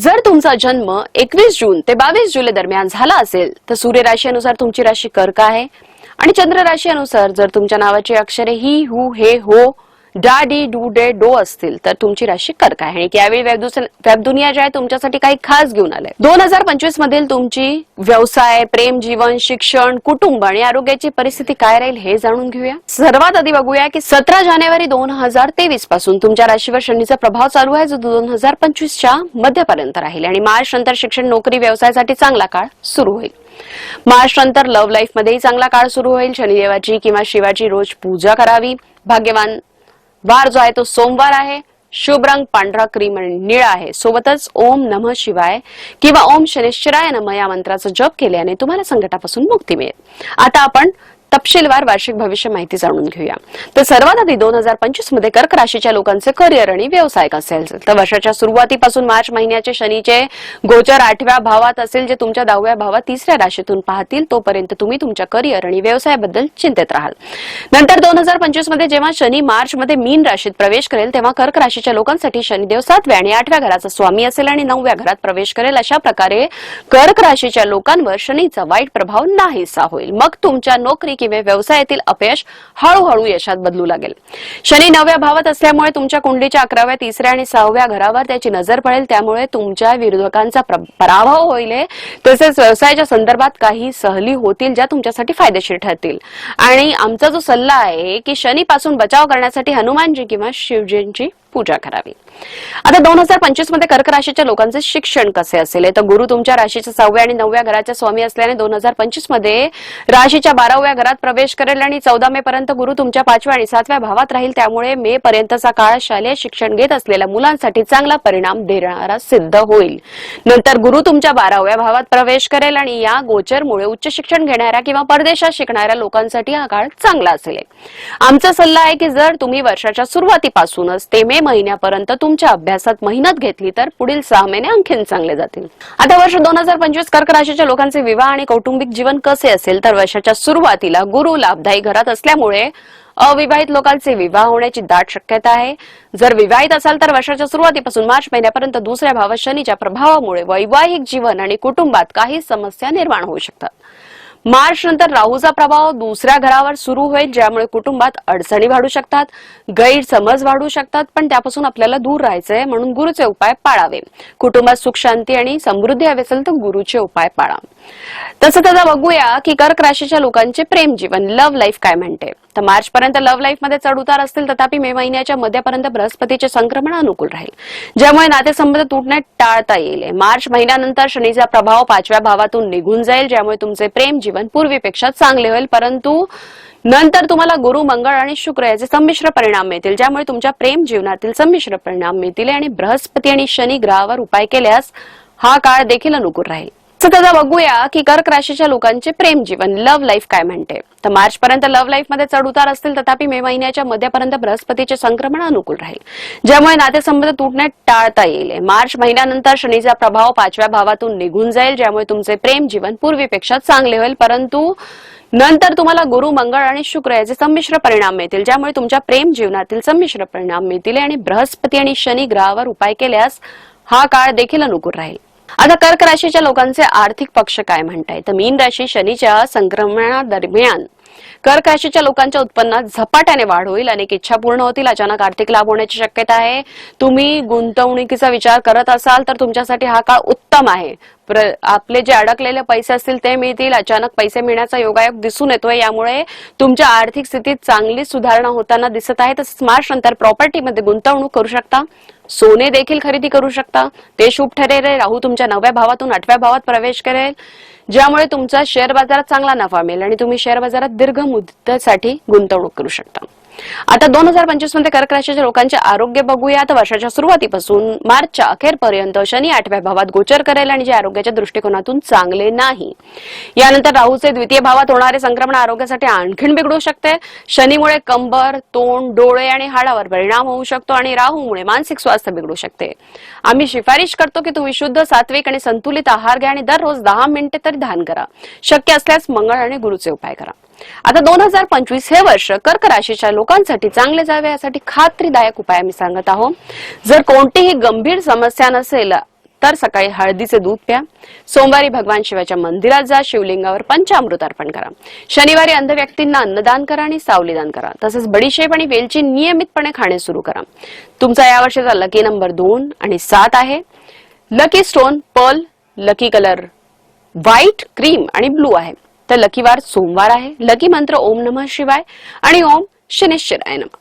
जर तुमचा जन्म एकवीस जून ते बावीस जुलै दरम्यान झाला असेल तर सूर्य राशीनुसार तुमची राशी कर्क आहे. आणि चंद्र राशीनुसार जर तुमच्या नावाची अक्षरे ही हु हे हो डा डी डू डे डो असतील तर तुमची राशी कर्क आहे. आणि यावेळी वेबदुस- वेबदुनिया जे आहे तुमच्यासाठी काही खास घेऊन आलंय. दोन हजार पंचवीस मधील तुमची व्यवसाय प्रेम जीवन शिक्षण कुटुंब आणि आरोग्याची परिस्थिती काय राहील हे जाणून घेऊया. सर्वात आधी बघूया की सतरा जानेवारी दोन हजार तेवीसपासून तुमच्या राशीवर शनीचा प्रभाव चालू आहे जो दोन हजार पंचवीसच्या मध्यपर्यंत राहील. आणि मार्च नंतर शिक्षण नोकरी व्यवसायासाठी चांगला काळ सुरू होईल. मार्च नंतर लव्ह लाईफ मध्येही चांगला काळ सुरू होईल. शनिदेवाची किंवा शिवाची रोज पूजा करावी. भाग्यवान वार जो आहे तो सोमवार आहे. शुभ रंग पांढरा क्रीम आणि निळा आहे. सोबतच ओम नम शिवाय किंवा ओम शनिश्चराय नम या मंत्राचा जप केल्याने तुम्हाला संकटापासून मुक्ती मिळेल. आता आपण तपशीलवार वार्षिक भविष्य माहिती जाणून घेऊया. तर सर्वात आधी दोन हजार पंचवीसमध्ये कर्क राशीच्या लोकांचे करिअर आणि व्यवसाय कसे असेल. तर वर्षाच्या सुरुवातीपासून मार्च महिन्याचे शनीचे गोचर आठव्या भावात असेल जे तुमच्या दहाव्या भावात तिसऱ्या राशीतून पाहतील तोपर्यंत तुम्ही तुमच्या करिअर आणि व्यवसायाबद्दल चिंतेत राहाल. नंतर दोन हजार पंचवीसमध्ये जेव्हा शनी मार्च मध्ये मीन राशीत प्रवेश करेल तेव्हा कर्क राशीच्या लोकांसाठी शनिदेव सातव्या आणि आठव्या घराचा स्वामी असेल आणि नवव्या घरात प्रवेश करेल. अशा प्रकारे कर्क राशीच्या लोकांवर शनीचा वाईट प्रभाव नाहीसा होईल. मग तुमच्या नोकरी किंवा व्यवसायातील अपयश हळूहळू यशात बदलू लागेल. शनी नव्या भावात असल्यामुळे तुमच्या कुंडलीच्या अकराव्या तिसऱ्या आणि सहाव्या घरावर त्याची नजर पडेल. त्यामुळे तुमच्या विरोधकांचा पराभव होईल तसेच व्यवसायाच्या संदर्भात काही सहली होतील ज्या तुमच्यासाठी फायदेशीर ठरतील. आणि आमचा जो सल्ला आहे की शनी पासून बचाव करण्यासाठी हनुमानजी किंवा शिवजींची पूजा करावी. आता दोन हजार पंचवीसमध्ये कर्क राशीच्या लोकांचे शिक्षण कसे असेल? तर गुरु तुमच्या राशीच्या सहाव्या आणि नवव्या घराच्या स्वामी असल्याने दोन हजार पंचवीसमध्ये राशीच्या बाराव्या घरात प्रवेश करेल आणि चौदा मे पर्यंत गुरु तुमच्या पाचव्या आणि सातव्या भावात राहील. त्यामुळे मे पर्यंतचा काळ शालेय शिक्षण घेत असलेल्या मुलांसाठी चांगला परिणाम देणारा सिद्ध होईल. नंतर गुरु तुमच्या बाराव्या भावात प्रवेश करेल आणि या गोचरमुळे उच्च शिक्षण घेणाऱ्या किंवा परदेशात शिकणाऱ्या लोकांसाठी हा काळ चांगला असेल. आमचा सल्ला आहे की जर तुम्ही वर्षाच्या सुरुवातीपासूनच ते मे महिन्यापर्यंत तुमच्या अभ्यासात मेहनत घेतली तर पुढील सहा महिने आणखीन चांगले जातील. आता वर्ष दोन हजार पंचवीस कर्क राशीच्या लोकांचे विवाह आणि कौटुंबिक जीवन कसे असेल तर वर्षाच्या सुरुवातीला गुरु लाभदायी घरात असल्यामुळे अविवाहित लोकांचे विवाह होण्याची दाट शक्यता आहे. जर विवाहित असाल तर वर्षाच्या सुरुवातीपासून मार्च महिन्यापर्यंत दुसऱ्या भावात शनीच्या प्रभावामुळे वैवाहिक जीवन आणि कुटुंबात काही समस्या निर्माण होऊ शकतात. मार्च नंतर राहूचा प्रभाव दुसऱ्या घरावर सुरू होईल ज्यामुळे कुटुंबात अडचणी वाढू शकतात गैरसमज वाढू शकतात पण त्यापासून आपल्याला दूर राहायचंय म्हणून गुरुचे उपाय पाळावे. कुटुंबात सुख शांती आणि समृद्धी हवी असेल तर गुरुचे उपाय पाळा. तसं आता बघूया की कर्क राशीच्या लोकांचे प्रेम जीवन लव्ह लाईफ काय म्हणते? तर मार्च पर्यंत लव्ह लाईफमध्ये चढ उतार असतील तथापि मे महिन्याच्या मध्यापर्यंत बृहस्पतीचे संक्रमण अनुकूल राहील. ज्यामुळे नातेसंबंध तुटणे टाळता येईल. मार्च महिन्यानंतर शनीचा प्रभाव पाचव्या भावातून निघून जाईल ज्यामुळे तुमचे प्रेम जीवन पूर्वीपेक्षा चांगले होईल. परंतु नंतर तुम्हाला गुरु मंगळ आणि शुक्र याचे संमिश्र परिणाम मिळतील ज्यामुळे तुमच्या प्रेम जीवनातील संमिश्र परिणाम मिळतील आणि बृहस्पती आणि शनी ग्रहावर उपाय केल्यास हा काळ देखील अनुकूल राहील. आता बघूया की कर्क राशीच्या लोकांचे प्रेम जीवन लव्ह लाईफ काय म्हणते? तर मार्च पर्यंत लव्ह लाईफमध्ये चढ उतार असतील तथापि मे महिन्याच्या मध्यापर्यंत बृहस्पतीचे संक्रमण अनुकूल राहील. ज्यामुळे नातेसंबंध तुटणे टाळता येईल. मार्च महिन्यानंतर शनीचा प्रभाव पाचव्या भावातून निघून जाईल ज्यामुळे तुमचे प्रेम जीवन पूर्वीपेक्षा चांगले होईल. परंतु नंतर तुम्हाला गुरु मंगळ आणि शुक्र याचे संमिश्र परिणाम मिळतील ज्यामुळे तुमच्या प्रेम जीवनातील संमिश्र परिणाम मिळतील आणि बृहस्पती आणि शनी ग्रहावर उपाय केल्यास हा काळ देखील अनुकूल राहील. आता कर्क राशीच्या लोकांचे आर्थिक पक्ष काय म्हणताय तर मीन राशी शनीच्या संक्रमणादरम्यान. कर्क राशीच्या लोकांच्या उत्पन्नात झपाट्याने वाढ होईल अनेक इच्छा पूर्ण होतील अचानक आर्थिक लाभ होण्याची शक्यता आहे. तुम्ही गुंतवणुकीचा विचार करत असाल तर तुमच्यासाठी हा काळ उत्तम आहे. आपले जे अडकलेले पैसे असतील ते मिळतील. अचानक पैसे मिळण्याचा योगायोग दिसून येतोय. यामुळे तुमच्या आर्थिक स्थितीत चांगली सुधारणा होताना दिसत आहे. तसंच मार्च नंतर प्रॉपर्टीमध्ये गुंतवणूक करू शकता. सोने देखील खरेदी करू शकता. ते शुभ ठरेल. राहू तुमच्या नव्या भावातून आठव्या भावात प्रवेश करेल. ज्यामुळे तुमचा शेअर बाजारात चांगला नफा मिळेल आणि तुम्ही शेअर बाजारात दीर्घ मुदतीसाठी गुंतवणूक करू शकता. आता दोन हजार पंचवीसमध्ये कर्क राशीच्या लोकांचे आरोग्य बघूया तर वर्षाच्या सुरुवातीपासून मार्चच्या अखेरपर्यंत शनी आठव्या भावात गोचर करेल आणि जे आरोग्याच्या दृष्टिकोनातून चांगले नाही. यानंतर राहूचे द्वितीय भावात होणारे संक्रमण आरोग्यासाठी आणखीन बिघडू शकते. शनीमुळे कंबर तोंड डोळे आणि हाडावर परिणाम होऊ शकतो आणि राहूमुळे मानसिक स्वास्थ्य बिघडू शकते. आम्ही शिफारिश करतो की तुम्ही शुद्ध सात्विक आणि संतुलित आहार घ्या आणि दररोज दहा मिनिटे तरी ध्यान करा. शक्य असल्यास मंगळ आणि गुरुचे उपाय करा. आता दोन हजार पंचवीस हे वर्ष कर्क राशीच्या लोकांसाठी चांगले जावे यासाठी खात्रीदायक उपाय आम्ही सांगत आहोत. जर कोणतीही गंभीर समस्या नसेल तर सकाळी हळदीचे दूध प्या. सोमवारी भगवान शिवाच्या मंदिरात जा शिवलिंगावर पंचामृत अर्पण करा. शनिवारी अंध व्यक्तींना अन्नदान करा आणि सावलीदान करा. तसंच बडीशेप आणि वेलची नियमितपणे खाणे सुरू करा. तुमचा या वर्षाचा लकी नंबर दोन आणि सात आहे. Lucky stone pearl lucky colour white cream आणि ब्लू आहे. तर लकी वार सोमवार आहे. लकी मंत्र ओम नमः शिवाय आणि ओम शनिश्चराय नमः.